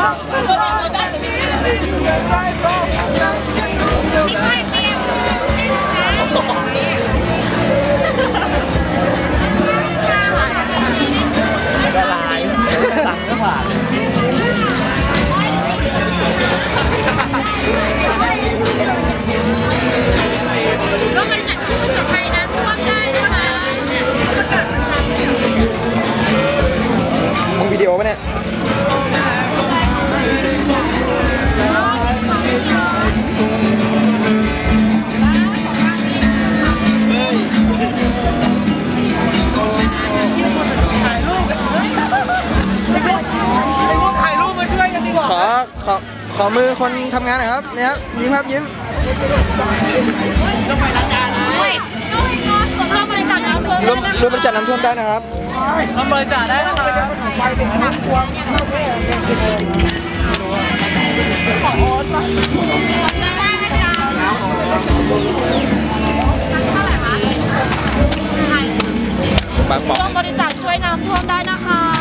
มบริจาคผู้ประสบภัยน้ำท่วมได้นะคะมึงวิดีโอปะเนี่ย ขอขอขอมือคนทำงานหน่อยครับนี่ครับยิ้มครับยิ้มเฮ้ยร่วมบริจาคน้ำท่วมรวมได้นะรวมบริจาคน้ำท่วมได้นะครับทำบริจาคได้นะครับบางปอร่วมบริจาคช่วยน้ำท่วมได้นะคะขายแล้วนะคะ